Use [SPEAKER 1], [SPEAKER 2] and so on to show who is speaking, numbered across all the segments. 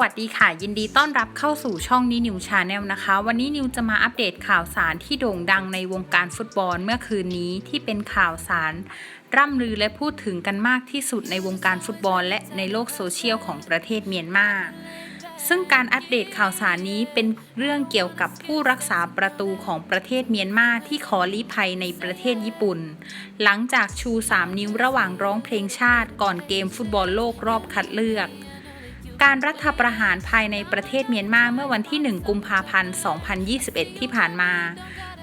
[SPEAKER 1] วัสดีค่ะ ยินดีต้อนรับเข้าสู่ช่องนี้นิวชาแนลนะคะ วันนี้นิวจะมาอัปเดตข่าวสารที่โด่งดังในวงการฟุตบอลเมื่อคืนนี้ที่เป็นข่าวสาร ร่ำลือและพูดถึงกันมากที่สุดในวงการฟุตบอล และในโลกโซเชียลของประเทศเมียนมาซึ่งการอัปเดตข่าวสารนี้เป็นเรื่องเกี่ยวกับผู้รักษาประตูของประเทศเมียนมาที่ขอลี้ภัยในประเทศญี่ปุ่น หลังจากชู 3 นิ้วระหว่างร้องเพลงชาติก่อนเกมฟุตบอลโลกรอบคัดเลือก การรัฐประหารภายในประเทศเมียนมาเมื่อวันที่ 1 กุมภาพันธ์ 2021 ที่ผ่านมา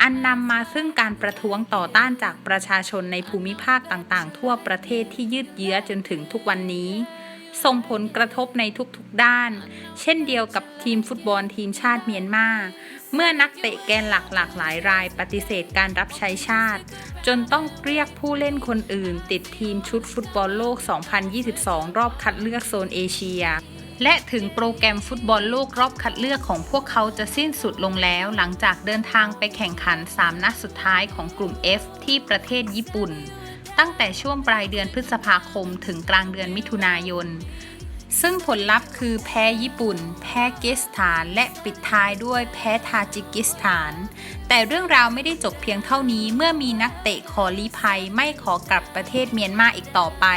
[SPEAKER 1] อันนำมาซึ่งการประท้วงต่อต้านจากประชาชนในภูมิภาคต่างๆ ทั่วประเทศที่ยืดเยื้อจนถึงทุกวันนี้ส่งผลกระทบในทุกๆด้าน เช่นเดียวกับทีมฟุตบอลทีมชาติเมียนมา เมื่อนักเตะแกนหลักหลากหลายรายปฏิเสธการรับใช้ชาติ จนต้องเรียกผู้เล่นคนอื่น ติดทีมชุดฟุตบอลโลก 2022 รอบคัดเลือกโซนเอเชีย และถึงโปรแกรมฟุตบอลโลกรอบคัดเลือกของพวกเขาจะสิ้นสุดลงแล้ว หลังจากเดินทางไปแข่งขัน 3 นัดสุดท้ายของกลุ่ม F ที่ประเทศญี่ปุ่น ตั้งแต่ช่วงปลายเดือนพฤษภาคมถึงกลางเดือนมิถุนายน ซึ่งผลลัพธ์คือแพ้ญี่ปุ่น แพ้กิสถาน และปิดท้ายด้วยแพ้ทาจิกิสถาน แต่เรื่องราวไม่ได้จบเพียงเท่านี้เมื่อมีนักเตะขอลี้ภัยไม่ขอกลับประเทศเมียนมาอีกต่อไป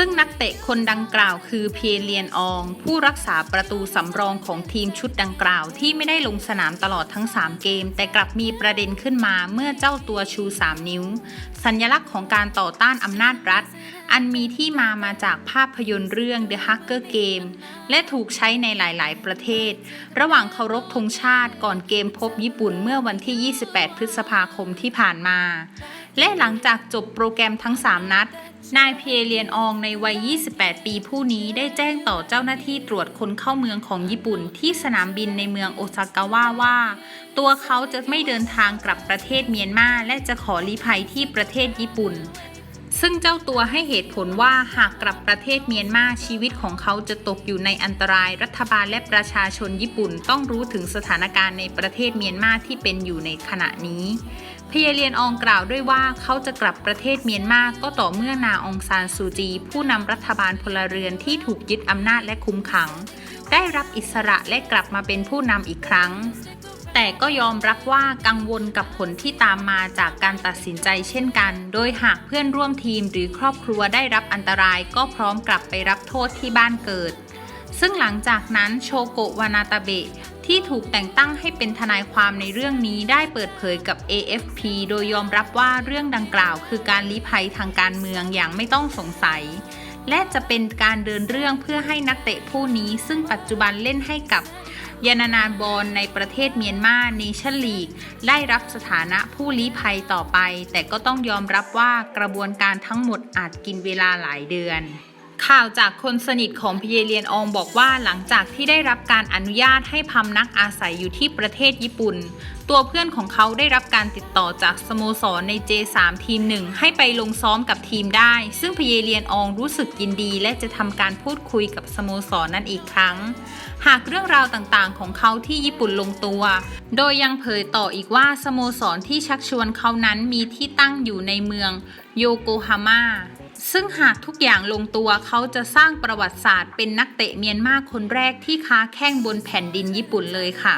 [SPEAKER 1] ซึ่งนักเตะคนดังกล่าวคือเพียเลียนออง ผู้รักษาประตูสำรองของทีมชุดดังกล่าว ที่ไม่ได้ลงสนามตลอดทั้ง 3 เกม แต่กลับมีประเด็นขึ้นมาเมื่อเจ้าตัวชู 3 นิ้ว สัญลักษณ์ของการต่อต้านอำนาจรัฐ อันมีที่มามาจากภาพยนตร์เรื่อง The Hunger Game และถูกใช้ในหลาย ๆ ประเทศ ระหว่างเคารพธงชาติก่อนเกมพบญี่ปุ่นเมื่อวันที่ 28 พฤษภาคมที่ผ่านมา และหลังจากจบโปรแกรมทั้ง 3 นัด นายเพียเรียนอองในวัย 28 ปีผู้นี้ได้แจ้งต่อเจ้าหน้าที่ตรวจคนเข้าเมืองของญี่ปุ่น ที่สนามบินในเมืองโอซากาวะว่า ตัวเขาจะไม่เดินทางกลับประเทศเมียนมาและจะขอลี้ภัยที่ประเทศญี่ปุ่น ซึ่งเจ้าตัวให้เหตุผลว่าหากกลับประเทศเมียนมาชีวิตของเขาจะตกอยู่ในอันตรายรัฐบาลและประชาชนญี่ปุ่นต้องรู้ถึงสถานการณ์ในประเทศเมียนมาที่เป็นอยู่ในขณะนี้พยเลียนอองกล่าวด้วยว่าเขาจะกลับประเทศเมียนมาก็ต่อเมื่อนาองซานซูจี ผู้นำรัฐบาลพลเรือนที่ถูกยึดอำนาจและคุมขัง ได้รับอิสระและกลับมาเป็นผู้นำอีกครั้ง แต่ก็ยอมรับว่ากังวลกับผลที่ตามมาจากการตัดสินใจเช่นกัน โดยหากเพื่อนร่วมทีมหรือครอบครัวได้รับอันตรายก็พร้อมกลับไปรับโทษที่บ้านเกิด ซึ่งหลังจากนั้นโชโกะวานาตาเบะที่ถูกแต่งตั้งให้เป็นทนายความในเรื่องนี้ได้เปิดเผยกับ AFP โดยยอมรับว่าเรื่องดังกล่าว คือการลี้ภัยทางการเมืองอย่างไม่ต้องสงสัย และจะเป็นการเดินเรื่องเพื่อให้นักเตะผู้นี้ซึ่งปัจจุบันเล่นให้กับ ยานานาบอลในประเทศเมียนมาเนชั่นลีก ได้รับสถานะผู้ลี้ภัยต่อไป แต่ก็ต้องยอมรับว่ากระบวนการทั้งหมดอาจกินเวลาหลายเดือน ข่าวจากคนสนิทของพเยเลียนอองบอกว่าหลังจากที่ได้รับการอนุญาตให้พำนักอาศัยอยู่ที่ประเทศญี่ปุ่น ตัวเพื่อนของเขาได้รับการติดต่อจากสโมสรใน J3 ทีมหนึ่งให้ไปลงซ้อมกับทีมได้ ซึ่งพเยเลียนอองรู้สึกยินดี และจะทำการพูดคุยกับสโมสรนั้นอีกครั้ง หากเรื่องราวต่างๆ ของเขาที่ญี่ปุ่นลงตัว โดยยังเผยต่ออีกว่าสโมสรที่ชักชวนเขานั้นมีที่ตั้งอยู่ในเมืองโยโกฮาม่า ซึ่งหากทุกอย่างลงตัวเขาจะสร้างประวัติศาสตร์เป็นนักเตะเมียนมาคนแรกที่ค้าแข้งบนแผ่นดินญี่ปุ่นเลยค่ะ